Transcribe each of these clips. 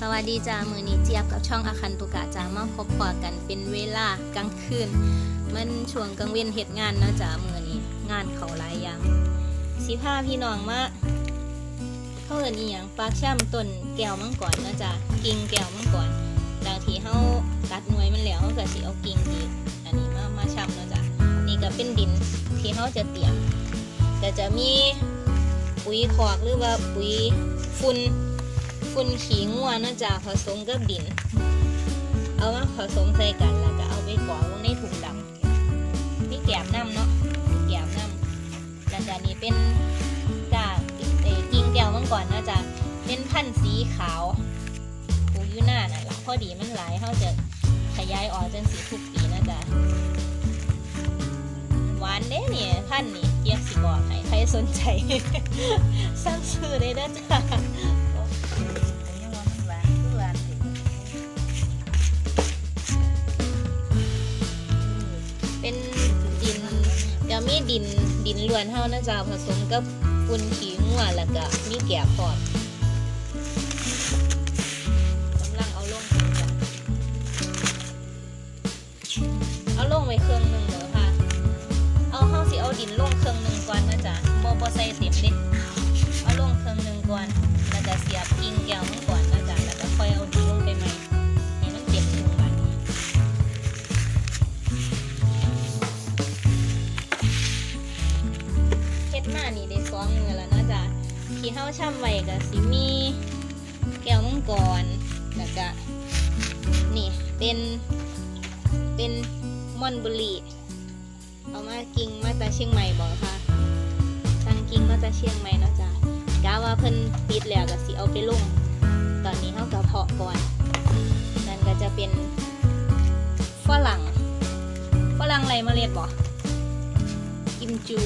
สวัสดีจ้ามือนี้เจี๊ยบกับช่องอาคันตุกะจ้ามาพบปะกันเป็นเวลากลางคืน มันช่วงกลางเวียนเหตุงานเนาะจ้ามือนี้งานเขาหลายอย่างสิพาพี่น้องมาเขาเอินอีหยังปากช่ำต้นแก้วมังกรเนาะจ้ากิ่งแก้วมังกรจากที่เฮาตัดหน่วยมันแล้วเฮาก็สิเอากิ่งที่อันนี้มามาช่ำเนาะจ้านี่ก็เป็นดินที่เฮาจะเตรียมก็จะมีปุ๋ยคอกหรือว่าปุ๋ยฝุ่น ฝุ่นขี้งัวนาะจ้ะผสมกับดิน เอามาผสมใส่กันแล้วก็เอาไปกรองลงในถุงดำมีแกมน้ำเนาะมีแกมน้ำแล้วก็นี่เป็นกากเอ่อกิ่งแก้วมังกรเนาะจ้ะเป็นพันธุ์สีขาวปูยูน้านั่นแหละพอดีมันหลายเขาจะขยายออกจนสีทุกปีนะจ๊ะหวานเด้เนี่ยพันธุ์นี่เกียกสิบอกให้ใครสนใจ สั่งซื้อได้เด้อจ้ะ ดินดินล้วนเท่านะจ๊ะผสมกับฝุ่นขี้งัวแล้วก็มีแกบพร้อมกำลังเอาลงไปจ้ะเอาลงไว้เครื่องหนึ่งเด้อค่ะเอาเฮาสิเอาดินลงเครื่องหนึ่งก่อนนะจ๊ะบ่บ่ใส่เต็มเด้เอาลงเครื่องหนึ่งก่อนแล้วก็เสียบกิ่งแก้วมันก่อน เฮาช่ำไว้ก็สิมีแก้วมังกรแล้วก็นี่เป็นเป็นมอนบุรีเอามากิ่งมาจากเชียงใหม่บอกค่ะสั่งกิ่งมาจากเชียงใหม่เนาะจ้ะกะว่าเพิ่นปิดแล้วก็สิเอาไปลงตอนนี้เฮาก็เพาะก่อนนั่นก็จะเป็นฝรั่งฝรั่งไรเมล็ดบ่กิมจู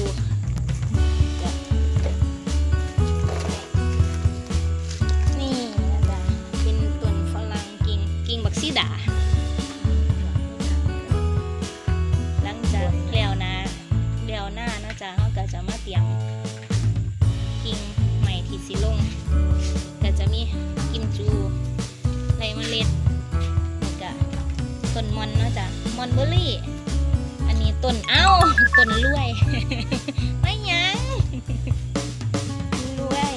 อนเนาะจ๊ะมอนเบอร์รี่ อันนี้ต้นเอ้าต้นลวย ไม่ยังรวย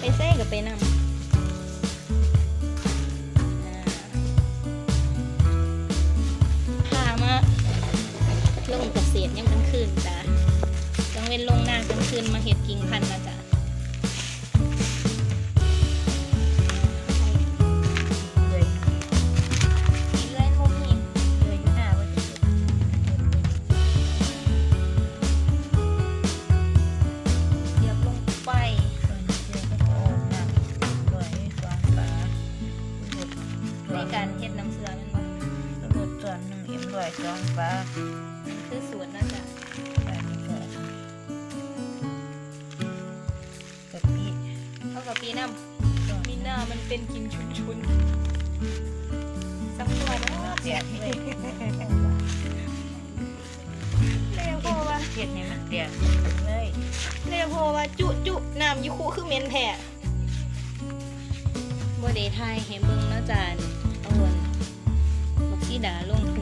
ไปใส่กับไปนำอ่าพามาลงเกษตรยังกลางคืนจ้ะกลางเว้นลงหน้ากลางคืนมาเห็ดกิ่งพันธุ์นะจ๊ะ น้ำมีหน้ามันเป็นกินชุนๆสักตัวเนาะแตกเลยเร็วพอวะเห็ดให้มันแตกเลยเรียกพอว่าจุจุน้ำยูคูคือเหม็นแท้บ่ได้ทายให้เบิ่งเนาะจานเอาเบิ่งบักซีดาลงถุง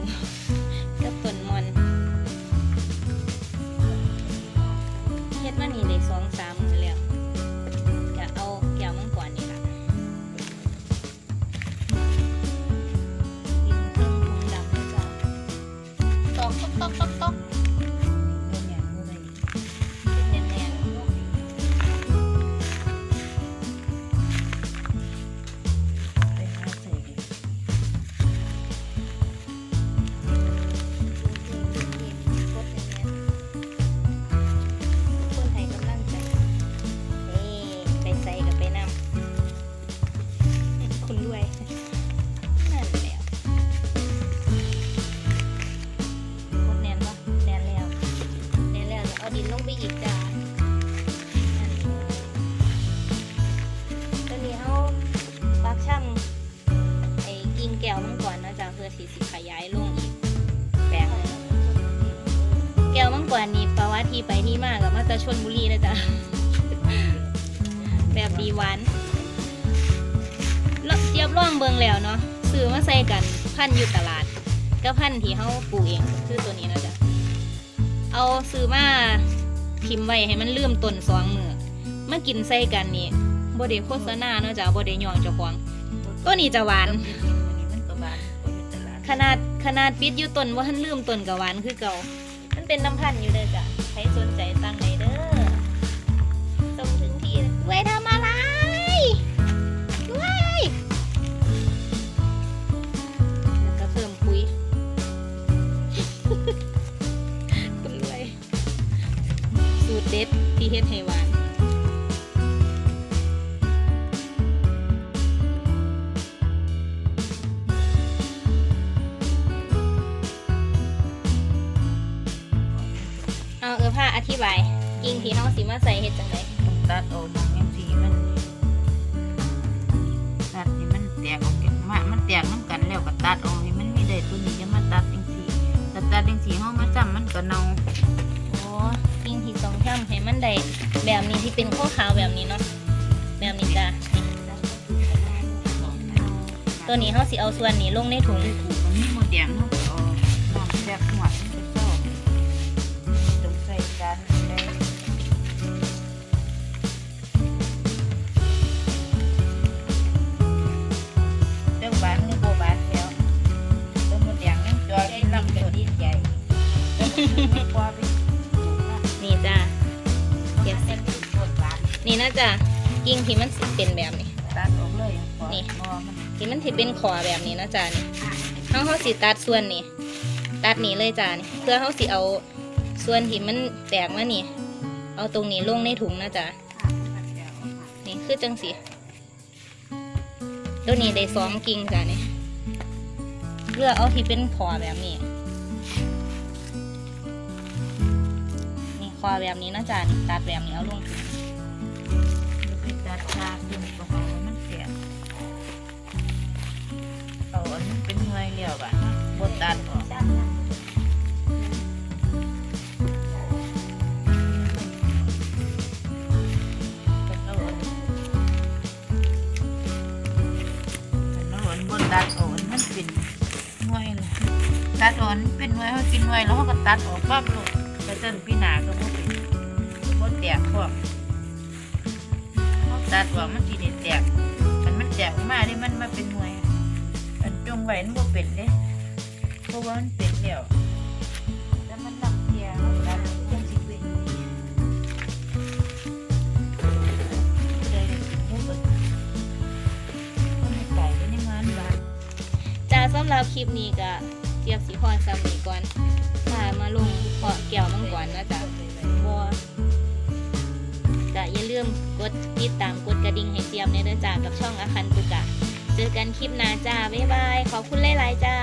ชนบุรีนะจ๊ะ แบบดีหวานแล้วเจีลองเบิ่งแล้วเนาะซื้อมาใส่กันพันธุ์อยู่ตลาด ก็พันธุ์ที่เฮาปลูกเองคือตัวนี้นะจ๊ะ เอาซื้อมาพิมพ์ไว้ให้มันลืมต้นสองมือมากินใส่กันนี่บ่ได้โฆษณาเนาะจ๊ะบ่ได้ย่องเจ้าของตัวนี้จะหวานมันก็บานก็อยู่ตลาดขนาดขนาดปิดอยู่ต้นว่าท่านลืมต้นกับหวานคือเก่า มันเป็นน้ำพันธุ์อยู่เด้อจ้ะใครสนใจตั้งไหน ไว้ทำอะไรไว้แล้วก็เพิ่มปุ๋ย คุณรวย สูตรเด็ดที่เฮ็ดให้หวานเอาเออผ้าอธิบาย กิ่งที่เฮาสิมาใส่เฮ็ดจังไดต้องตัดออก แล้วก็ตัดออกให้มันมีได้ตัวนี้จะมาตัดจังสีแต่ตัดจังสีเฮามาจำมันก็เน่าโอ้กิ่งที่สองทำให้มันได้แบบนี้ที่เป็นขาวๆแบบนี้เนาะแบบนี้จ้ะตัวนี้เฮาสิเอาส่วนนี้ลงในถุงมันมีหมดแดงเฮาก็ นไม่กว่าไปถูกนะนี่จ้ะเก็บเส้นถึงบนบานนี่นะจ้ะกิ่งที่มันสิเป็นแบบนี้ตัดออกเลยก่อนี่งอมันที่มันสิเป็นขอแบบนี้นะจ้ะนี่เฮาเฮาสิตัดส่วนนี้ตัดนี้เลยจ้ะนี่เพื่อเฮาสิเอาส่วนที่มันแตกมานี่ เอาตรงนี้ลงในถุงนะจ้ะนี่คือจังสีตัวนี้ได้สองกิ่งจ้ะนี่เลือกเอาที่เป็นคอแบบนี้ นี่คอแบบนี้นะจ๊ะนี่ตัดแบบนี้เอาลงถุงไปตัดชาขึ้นก็เอามันเสียเอาอันนี้เป็นหน่วยเลี้ยวบ้านบดตัดออกเป็นเอนตัดออกอันมันเป็นหน่วยเลยตัดออกอันเป็นหน่วยเขากินหน่วยแล้วเขาก็ตัดออกปั๊บลูก ไปเต้นพี่นาก็บ่เป็นบ่แตกพวกตัดว่ามันสีแตกมันมันแตกออกมาดิมันมาเป็นหน่วย มันจงไว้มันบ่เป็นเด้เพราะว่ามันเป็นแล้วแต่มันลำเทียมันตัดยังสิเป็นเลยหูเบิดมันไม่ไก่ไปในงานบ้านจ้าสำหรับคลิปนี้ก็เทียบสีพรซ้ำนี้ก่อนถ้ามาลง พาะแก้วมังกรนะจ๊ะบัวจะอย่าลืมกดติดตามกดกระดิ่งให้เจียมในเด้อจ้ากับช่องอาคันตุกะ เจอกันคลิปหน้าจ้า บ๊ายบาย ขอบคุณหลายๆจ้า